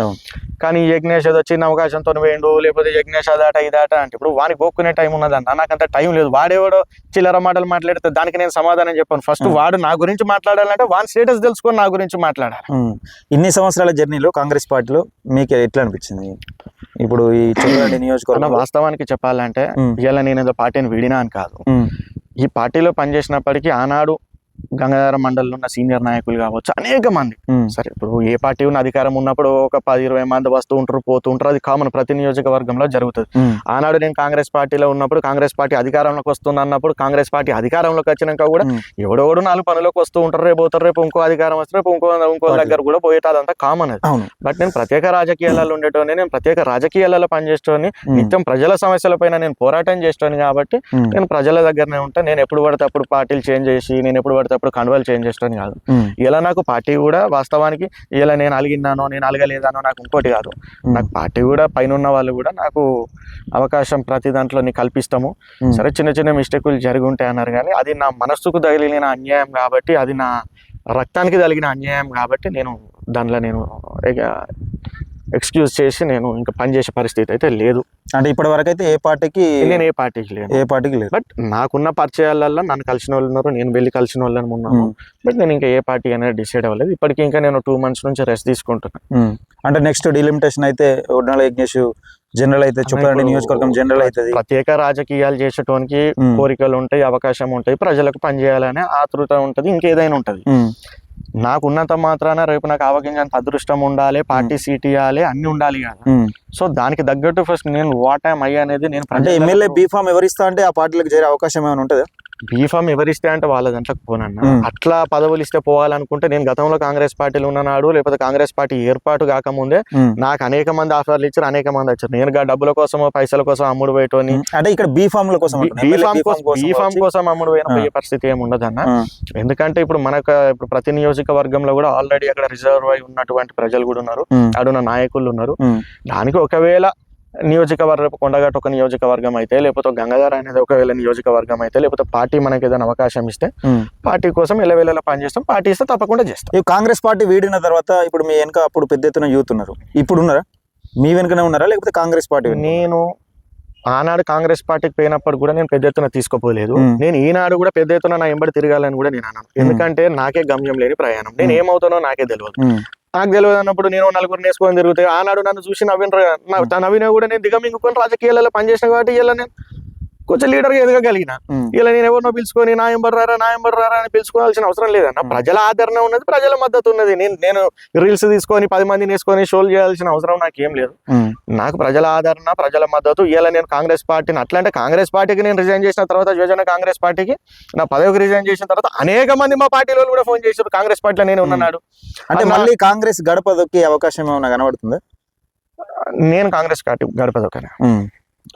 కానీ యజ్ఞేష్ ఏదో చిన్న అవకాశంతో వేయండు లేకపోతే యజ్ఞేష్ అదాట ఇదాట అంటే ఇప్పుడు వానికి గోక్కునే టైం ఉన్నదన్న నాకంత టైం లేదు. వాడేవాడో చిల్లర మాటలు మాట్లాడితే దానికి నేను సమాధానం చెప్పాను. ఫస్ట్. వాడు నా గురించి మాట్లాడాలంటే వాని స్టేటస్ తెలుసుకొని నా గురించి మాట్లాడాలి. ఇన్ని సంవత్సరాల జర్నీలో కాంగ్రెస్ పార్టీలో మీకు ఎట్లా అనిపించింది? ఇప్పుడు ఈ చొల్లారెడ్డి అన్న నియోజకవర్గం వాస్తవానికి చెప్పాలంటే ఇలా నేను ఏదో పార్టీని వీడినా అని కాదు. ఈ పార్టీలో పనిచేసినప్పటికీ ఆనాడు గంగాధర మండలిలో ఉన్న సీనియర్ నాయకులు కావచ్చు అనేక మంది. సరే ఇప్పుడు ఏ పార్టీ ఉన్న అధికారం ఉన్నప్పుడు ఒక పది ఇరవై మంది వస్తూ ఉంటారు పోతూ ఉంటారు అది కామన్ ప్రతి నియోజకవర్గంలో జరుగుతుంది. ఆనాడు నేను కాంగ్రెస్ పార్టీలో ఉన్నప్పుడు కాంగ్రెస్ పార్టీ అధికారంలోకి వస్తుంది అన్నప్పుడు కాంగ్రెస్ పార్టీ అధికారంలోకి వచ్చినాక కూడా. ఎవడెవడు నాలుగు పనులకు వస్తూ ఉంటారు రేపు పోతారు రేపు ఇంకో అధికారం వస్తే రేపు ఇంకో ఇంకో. దగ్గర కూడా పోయేది అదంతా కామన్ అది బట్ నేను ప్రత్యేక రాజకీయాలలో ఉండేటోని నేను ప్రత్యేక రాజకీయాలలో పనిచేసేటోని నిత్యం ప్రజల సమస్యల పైన నేను పోరాటం చేసేటోని కాబట్టి నేను ప్రజల దగ్గరనే ఉంటా. నేను ఎప్పుడు పడితే అప్పుడు పార్టీలు చేంజ్ చేసి నేను ఎప్పుడు పడితే అప్పుడు కండువాలు చేంజ్ చేస్తాను కాదు. ఇలా నాకు పార్టీ కూడా వాస్తవానికి ఇలా నేను అలిగినానో నేను అలగలేదానో నాకు ఇంకోటి కాదు. నాకు పార్టీ కూడా పైన ఉన్న వాళ్ళు కూడా నాకు అవకాశం ప్రతి దాంట్లో కల్పిస్తాము. సరే చిన్న చిన్న మిస్టేకులు జరిగి ఉంటాయి అన్నారు కానీ అది నా మనస్సుకు తగిలిన అన్యాయం కాబట్టి అది నా రక్తానికి తగిలిన అన్యాయం కాబట్టి నేను దానిలో నేను ఎక్స్క్యూజ్ చేసి నేను ఇంకా పనిచేసే పరిస్థితి అయితే లేదు. అంటే ఇప్పటి వరకు అయితే ఏ పార్టీకి నేను ఏ పార్టీకి లేను. ఏ పార్టీకి లేదు. బట్ నాకున్న పరిచయాలలో నన్ను కలిసిన వాళ్ళు ఉన్నారు నేను వెళ్ళి కలిసిన వాళ్ళని ఉన్నాను. బట్ నేను ఇంకా ఏ పార్టీ అనేది డిసైడ్ అవ్వలేదు. ఇప్పటికి ఇంకా నేను టూ మంత్స్ నుంచి రెస్ట్ తీసుకుంటున్నాను. అంటే నెక్స్ట్ డిలిమిటేషన్ అయితే ఒడ్నాల యజ్ఞేష్ జనరల్ అయితే ఇప్పుడు నియోజకవర్గం జనరల్ అవుతుంది. ప్రత్యేక రాజకీయాలు చేసేటోనికి కోరికలు ఉంటాయి అవకాశం ఉంటాయి ప్రజలకు పనిచేయాలనే ఆతృత ఉంటది ఇంకేదైనా ఉంటది. ఉమ్, నాకు ఉన్నంత మాత్రాన రేపు నాకు అవగించంత అదృష్టం ఉండాలి పార్టీ సీట్ ఇవ్వాలి అన్ని ఉండాలి కదా. సో దానికి తగ్గట్టు ఫస్ట్ నేను వాట్ ఐమ్ అయ్యి అనేది నేను అంటే ఎమ్మెల్యే బీఫామ్ ఎవరిస్తా అంటే ఆ పార్టీలకు చేరే అవకాశం ఏమైనా ఉంటుందా? బీఫామ్ ఎవరిస్తే అంటే వాళ్ళ దాంట్లోకి పోనన్న. అట్లా పదవులు ఇస్తే పోవాలనుకుంటే నేను గతంలో కాంగ్రెస్ పార్టీలో ఉన్ననాడు లేకపోతే కాంగ్రెస్ పార్టీ ఏర్పాటు కాకముందే నాకు అనేక మంది ఆఫర్లు ఇచ్చారు అనేక మంది వచ్చారు. నేను డబ్బుల కోసమో పైసల కోసం అమ్ముడు పోయేటోని. అంటే ఇక్కడ బీఫామ్ల కోసం బీఫామ్ బీఫామ్ కోసం బీఫామ్ కోసం అమ్ముడు పోయిన పరిస్థితి ఏమి ఉండదన్న. ఆ, ఎందుకంటే ఇప్పుడు మనకు ఇప్పుడు ప్రతి నియోజకవర్గంలో కూడా ఆల్రెడీ అక్కడ రిజర్వ్ అయి ఉన్నటువంటి ప్రజలు కూడా ఉన్నారు. అడున్న నాయకులు ఉన్నారు. దానికి ఒకవేళ నియోజకవర్గం కొండగట్టు ఒక నియోజకవర్గం అయితే లేకపోతే గంగాధర అనేది ఒకవేళ నియోజకవర్గం అయితే లేకపోతే పార్టీ మనకి ఏదైనా అవకాశం ఇస్తే. పార్టీ కోసం ఎలవేళలా పనిచేస్తాం పార్టీ ఇస్తే తప్పకుండా చేస్తాం. ఈ కాంగ్రెస్ పార్టీ వీడిన తర్వాత ఇప్పుడు మీ వెనక అప్పుడు పెద్ద ఎత్తున యూత్ ఉన్నారు. ఇప్పుడు ఉన్నారా? మీ వెనుకనే ఉన్నారా? లేకపోతే కాంగ్రెస్ పార్టీ? నేను ఆనాడు కాంగ్రెస్ పార్టీకి పోయినప్పుడు కూడా నేను పెద్ద ఎత్తున తీసుకోపోలేదు. నేను ఈనాడు కూడా పెద్ద ఎత్తున నా ఎంబడి తిరగాలని కూడా నేను అన్నాను ఎందుకంటే నాకే గమ్యం లేని ప్రయాణం. నేను. ఏమవుతానో నాకే తెలియదు నాకు తెలియదు అన్నప్పుడు నేను నలుగురు నేర్చుకొని జరుగుతాయి ఆనాడు నన్ను చూసి నవీన్ రా- కూడా నేను దిగమింగుకొని రాజకీయాలలో పనిచేసిన కాబట్టి ఇలా నేను. కొంచెం లీడర్గా ఎదగగలిగిన. ఇలా నేను ఎవరినో పిలుచుకొని నా ఎంబర్ రారా నా ఎంబర్ రారా అని పిలుచుకోవాల్సిన అవసరం లేదన్న. ప్రజల ఆదరణ ఉన్నది ప్రజల మద్దతు ఉన్నది. నేను నేను రీల్స్ తీసుకొని పది మందిని వేసుకొని షోలు చేయాల్సిన అవసరం నాకు ఏం లేదు నాకు ప్రజల ఆదరణ ప్రజల మద్దతు ఇలా నేను కాంగ్రెస్ పార్టీని అట్లా అంటే కాంగ్రెస్ పార్టీకి నేను రిజైన్ చేసిన తర్వాత యువజన కాంగ్రెస్ పార్టీకి నా పదవికి రిజైన్ చేసిన తర్వాత అనేక మంది మా పార్టీలో కూడా ఫోన్ చేశారు కాంగ్రెస్ పార్టీలో నేను ఉన్నాడు అంటే మళ్ళీ కాంగ్రెస్ గడప దొక్కే అవకాశం ఏమైనా కనబడుతుందా? నేను కాంగ్రెస్ పార్టీ గడపదొకనే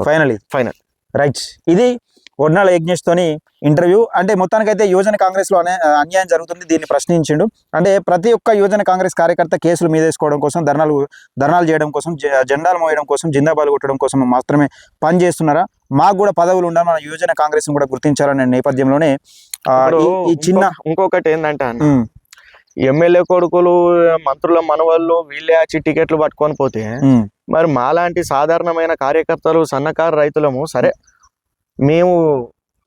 ఫైనల్ ఇది. ఫైనల్ రైట్ ఇది ఒడ్నాల యజ్ఞేష్ తోని ఇంటర్వ్యూ. అంటే మొత్తానికైతే యువజన కాంగ్రెస్లో అనే- అన్యాయం జరుగుతుంది. దీన్ని ప్రశ్నించిండు. అంటే ప్రతి ఒక్క యువజన కాంగ్రెస్ కార్యకర్త కేసులు మీదేసుకోవడం కోసం ధర్నాలు ధర్నాలు చేయడం కోసం జెండాలు మోయడం కోసం జిందాబాలు కొట్టడం కోసం మాత్రమే పని చేస్తున్నారా? మాకు కూడా పదవులు ఉండాలి మన యువజన కాంగ్రెస్ కూడా గుర్తించాలనే నేపథ్యంలోనే ఈ- చిన్న ఇంకొక- ఇంకొకటి ఏంటంటే ఎమ్మెల్యే కొడుకులు మంత్రుల మనవాళ్ళు వీళ్ళే వచ్చి టికెట్లు పట్టుకొని పోతే మరి మాలాంటి సాధారణమైన కార్యకర్తలు సన్నకారు రైతులము సరే మేము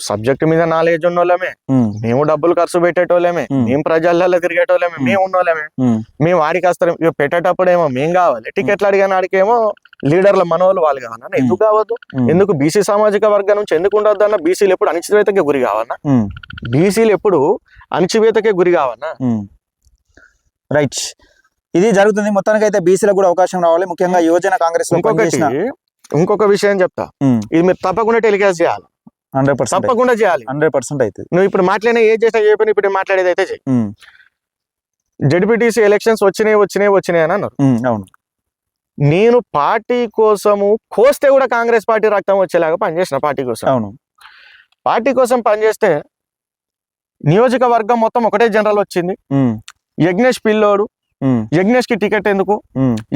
సబ్జెక్ట్ మీద నాలెడ్జ్ ఉన్నోళ్ళమే. మేము డబ్బులు ఖర్చు పెట్టేటోళ్ళమే. మేము ప్రజలలో తిరిగేటోళ్ళమే. మేము ఉన్నోళ్ళమే. మేము వాడికి వస్తారు ఇక పెట్టేటప్పుడు ఏమో మేము కావాలి. టికెట్లు అడిగిన వాడికేమో లీడర్ల మనోళ్ళు వాళ్ళు కావాలన్నా ఎందుకు కావద్దు? ఎందుకు బీసీ సామాజిక వర్గం నుంచి ఎందుకు ఉండొద్దు అన్న బీసీలు ఎప్పుడు అణచివేతకే గురి కావన్నా ఉమ్. బీసీలు ఎప్పుడు అణచివేతకే గురి కావన్నా రైట్ ఇది జరుగుతుంది. మొత్తానికి అయితే బీసీలకు కూడా అవకాశం రావాలి. ముఖ్యంగా యువజన కాంగ్రెస్ ఇంకొక విషయం చెప్తా. ఇది మీరు తప్పకుండా టెలికాస్ట్ చేయాలి. హండ్రెడ్ పర్సెంట్ తప్పకుండా చేయాలి. హండ్రెడ్ పర్సెంట్ అవుతుంది నువ్వు ఇప్పుడు మాట్లాడిన ఏ చేసినా ఏ పని ఇప్పుడు మాట్లాడేది అయితే చెయ్యి. జడ్పీటీసీ ఎలక్షన్స్ వచ్చినాయి వచ్చినాయి వచ్చినాయి అని అన్నారు. ఉమ్, అవును. నేను పార్టీ కోసము కోస్తే కూడా కాంగ్రెస్ పార్టీ రక్తం వచ్చేలాగా పనిచేసిన పార్టీ కోసం. అవును. పార్టీ కోసం పనిచేస్తే నియోజకవర్గం మొత్తం ఒకటే జనరల్ వచ్చింది. యజ్ఞేష్ పిల్లోడు. యజ్ఞేష్కి టికెట్ ఎందుకు?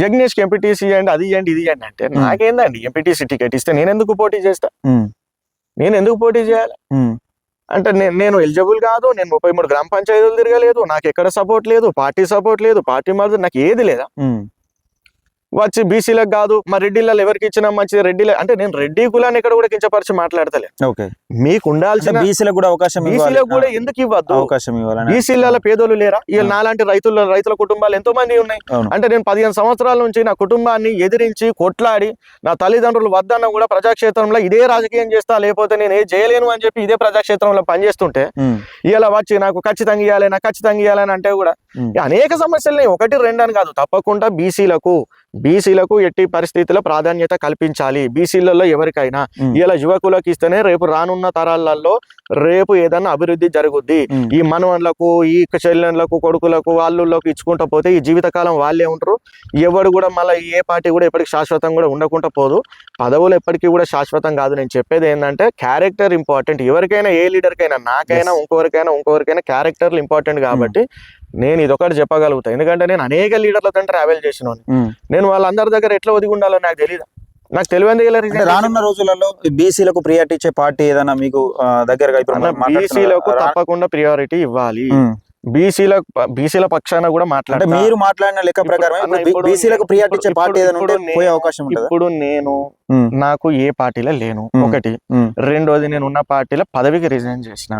యజ్ఞేష్కి ఎంపీటీసీ ఇవ్వండి అది ఇవ్వండి ఇది ఇవ్వండి అంటే. నాకేందండి ఎంపీటీసీ టికెట్ ఇస్తే నేను ఎందుకు పోటీ చేస్తా? నేను ఎందుకు పోటీ చేయాలి? అంటే నేను నేను ఎలిజిబుల్ కాదు నేను ముప్పై మూడు గ్రామ పంచాయతీలు తిరగలేదు నాకు ఎక్కడ సపోర్ట్ లేదు పార్టీ సపోర్ట్ లేదు పార్టీ మద్దతు నాకు ఏది లేదా? వచ్చి బీసీలకు కాదు మా రెడ్డిలలో ఎవరికి ఇచ్చినా మంచిది రెడ్డిలో అంటే నేను రెడ్డి కులాన్ని ఇక్కడ కూడా కించపరిచి మాట్లాడతలే. ఓకే. మీకు ఉండాల్సిన బీసీలకు కూడా అవకాశం ఇవ్వాలి. బీసీలకు కూడా ఎందుకు ఇవ్వద్దు? అవకాశం ఇవ్వాలని బీసీలలో పేదోళ్ళు లేరా? ఆ. నాలాంటి రైతుల రైతుల కుటుంబాలు ఎంతో మంది ఉన్నాయి. అంటే నేను పదిహేను సంవత్సరాల నుంచి నా కుటుంబాన్ని ఎదిరించి కొట్లాడి నా తల్లిదండ్రులు వద్దన్న కూడా ప్రజాక్షేత్రంలో ఇదే రాజకీయం చేస్తా లేకపోతే నేను ఏది చేయలేను అని చెప్పి ఇదే ప్రజాక్షేత్రంలో పనిచేస్తుంటే ఇలా వచ్చి నాకు ఖచ్చితంగా ఇవ్వాలి నాకు ఖచ్చితంగా ఇవ్వాలని అంటే కూడా అనేక సమస్యలని ఒకటి రెండు అని కాదు తప్పకుండా బీసీలకు బీసీలకు ఎట్టి పరిస్థితుల్లో ప్రాధాన్యత కల్పించాలి. బీసీలలో ఎవరికైనా. ఇలా యువకులకు ఇస్తేనే రేపు రానున్న తరాలలో రేపు ఏదన్నా అభివృద్ధి జరుగుద్ది. ఈ మనవన్లకు ఈ చెల్లెన్లకు కొడుకులకు వాళ్ళకు ఇచ్చుకుంటా పోతే ఈ జీవితకాలం వాళ్ళే ఉంటారు ఎవడు కూడా మళ్ళీ ఏ పార్టీ కూడా ఎప్పటికి శాశ్వతం కూడా ఉండకుండా పోదు. పదవులు ఎప్పటికీ కూడా శాశ్వతం కాదు. నేను చెప్పేది ఏంటంటే క్యారెక్టర్ ఇంపార్టెంట్. ఎవరికైనా ఏ లీడర్కైనా నాకైనా Yes. ఇంకొకరికైనా ఇంకొకరికైనా క్యారెక్టర్లు ఇంపార్టెంట్ కాబట్టి నేను ఇదొకటి చెప్పగలుగుతా. ఎందుకంటే నేను అనేక లీడర్లతో ట్రావెల్ చేసిన. నేను వాళ్ళందరి దగ్గర ఎట్లా ఒదిగి ఉండాలో నాకు తెలియదు నాకు తెలియదు రానున్న రోజులలో బీసీలకు ప్రియారిటీ ఇచ్చే పార్టీ ఏదైనా మీకు దగ్గరగా బీసీలకు తప్పకుండా ప్రియారిటీ ఇవ్వాలి. బీసీల బీసీల పక్షాన కూడా అంటే మాట్లాడతా మీరు మాట్లాడిన లెక్క ప్రకారం బీసీలకు ప్రియారిటీ ఇచ్చే పార్టీ ఏదైనా ఉంటే పోయే అవకాశం ఉంటుందా? ఇప్పుడు నేను నాకు ఏ పార్టీలో లేను. ఒకటి రెండోది నేను ఉన్న పార్టీలో పదవికి రిజైన్ చేసిన.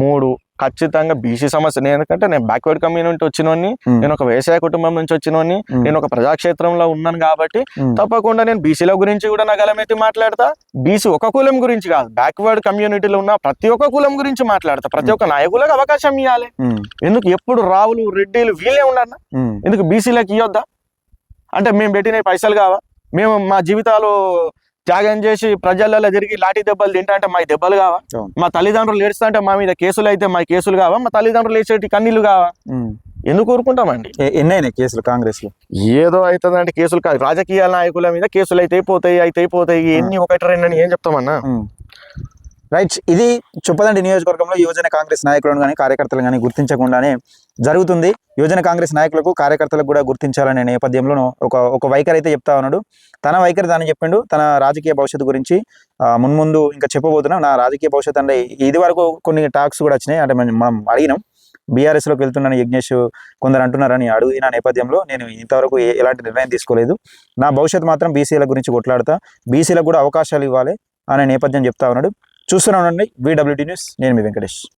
మూడు ఖచ్చితంగా బీసీ సమస్య. నేను ఎందుకంటే నేను బ్యాక్వర్డ్ కమ్యూనిటీ వచ్చినోని నేను ఒక వ్యవసాయ కుటుంబం నుంచి వచ్చినోని నేను ఒక ప్రజాక్షేత్రంలో ఉన్నాను కాబట్టి తప్పకుండా నేను బీసీల గురించి కూడా నా గలమెత్తి మాట్లాడతా. బీసీ ఒక కులం గురించి కాదు. బ్యాక్వర్డ్ కమ్యూనిటీలో ఉన్న ప్రతి ఒక్క కులం గురించి మాట్లాడతా. ప్రతి ఒక్క నాయకులకు అవకాశం ఇవ్వాలి ఎందుకు ఎప్పుడు రావులు రెడ్డిలు వీళ్ళే ఉండన్నా ఎందుకు బీసీలకు ఇవ్వద్దా అంటే మేము పెట్టిన పైసలు కావా? మేము మా జీవితాలు త్యాగం చేసి ప్రజలలో తిరిగి లాఠీ దెబ్బలు తింటా అంటే మా దెబ్బలు కావా. మా తల్లిదండ్రులు ఏడుస్తా అంటే మా మీద కేసులు అయితే మా కేసులు కావా? మా తల్లిదండ్రులు వేసేటి కన్నీళ్ళు కావా. ఎందుకు ఊరుకుంటామండి? ఎ- ఎన్ని అయినాయి కేసులు కాంగ్రెస్లో ఏదో అవుతుందంటే కేసులు కాదు. రాజకీయ నాయకుల మీద కేసులు అయితే పోతాయి అయితే పోతాయి ఎన్ని ఒకటి రెండు అని ఏం చెప్తామన్నా? రైట్ ఇది చొప్పదండి నియోజకవర్గంలో యువజన కాంగ్రెస్ నాయకులను కానీ కార్యకర్తలు కానీ గుర్తించకుండానే జరుగుతుంది. యువజన కాంగ్రెస్ నాయకులకు కార్యకర్తలకు కూడా గుర్తించాలనే నేపథ్యంలో ఒక ఒక వైఖరి అయితే చెప్తా ఉన్నాడు. తన వైఖరి తాను చెప్పిండు. తన రాజకీయ భవిష్యత్తు గురించి మున్ముందు ఇంకా చెప్పబోతున్నాం నా రాజకీయ భవిష్యత్తు అంటే ఇది వరకు కొన్ని టాక్స్ కూడా వచ్చినాయి. అంటే మనం అడిగినాం. బీఆర్ఎస్లోకి వెళ్తున్నాను యజ్ఞేష్ కొందరు అంటున్నారని అడిగిన నేపథ్యంలో నేను ఇంతవరకు ఎలాంటి నిర్ణయం తీసుకోలేదు. నా భవిష్యత్తు మాత్రం బీసీల గురించి కొట్లాడతా. బీసీలకు కూడా అవకాశాలు ఇవ్వాలి అనే నేపథ్యం చెప్తా ఉన్నాడు. చూస్తూనే ఉండండి. వీడబ్ల్యూటీ న్యూస్ నేను మీ వెంకటేష్.